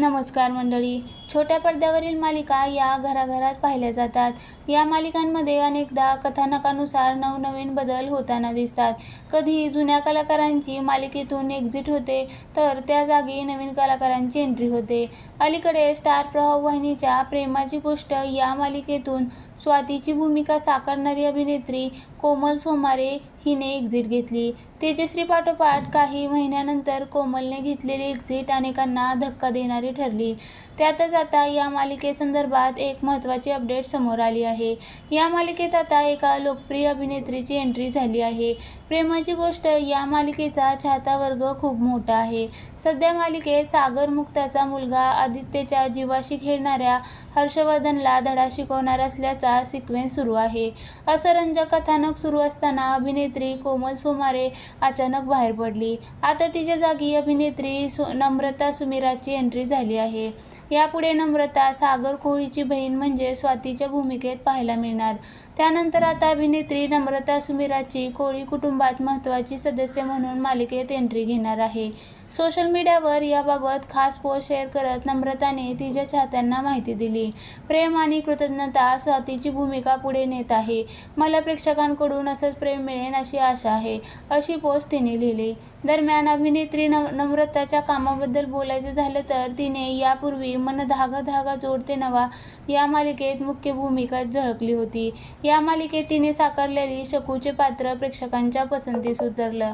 नमस्कार मंडळी. छोट्या पडद्यावरील मालिका या घराघरात पाहिल्या जातात. या मालिकांमध्ये अनेकदा कथानकानुसार नवनवीन बदल होताना दिसतात. कधी जुन्या कलाकारांची मालिकेतून एक्झिट होते तर त्या जागी नवीन कलाकारांची एंट्री होते. अलीकडे स्टार प्रवाह वाहिनीच्या प्रेमाची गोष्ट या मालिकेतून स्वातीची भूमिका साकारणारी अभिनेत्री कोमल सोमारे हिने एक्झिट घेतली. तेजश्री पाठोपाठ काही महिन्यानंतर कोमलने घेतलेली एक्झिट अनेकांना धक्का देणारी ठरली. त्यातच आता या मालिकेसंदर्भात एक महत्त्वाची अपडेट समोर आली आहे. या मालिकेत आता एका लोकप्रिय अभिनेत्रीची एंट्री झाली आहे. प्रेमाची गोष्ट या मालिकेचा चाहता वर्ग खूप मोठा आहे. सध्या मालिकेत सागर मुक्ताचा मुलगा आदित्यच्या जीवाशी खेळणाऱ्या हर्षवर्धनला धडा शिकवणार असल्याचा सिक्वेन्स सुरू आहे. असं रंजक कथानक सुरू असताना अभिनेत्री कोमल सोमारे अचानक बाहेर पडली. आता तिच्या जागी अभिनेत्री सु नम्रता सुमिराची एंट्री झाली आहे. यापुढे नम्रता सागर कोळीची बहीण म्हणजे स्वातीच्या भूमिकेत पाहायला मिळणार. त्यानंतर आता अभिनेत्री नम्रता सुमिराची कोळी कुटुंबात महत्त्वाची सदस्य म्हणून मालिकेत एंट्री घेणार आहे. सोशल मीडियावर याबाबत खास पोस्ट शेअर करत नम्रताने तिच्या चाहत्यांना माहिती दिली. प्रेम आणि कृतज्ञता स्वातीची भूमिका पुढे नेत आहे. मला प्रेक्षकांकडून असंच प्रेम मिळेल अशी आशा आहे अशी पोस्ट तिने लिहिली. दरम्यान अभिनेत्री नम नम्रताच्या कामाबद्दल बोलायचं झालं तर तिने यापूर्वी मन धागा धागा जोडते नवा. या मालिकेत मुख्य भूमिका झळकली होती. या मालिकेत तिने साकारलेली शकूचे पात्र प्रेक्षकांच्या पसंतीस उतरलं.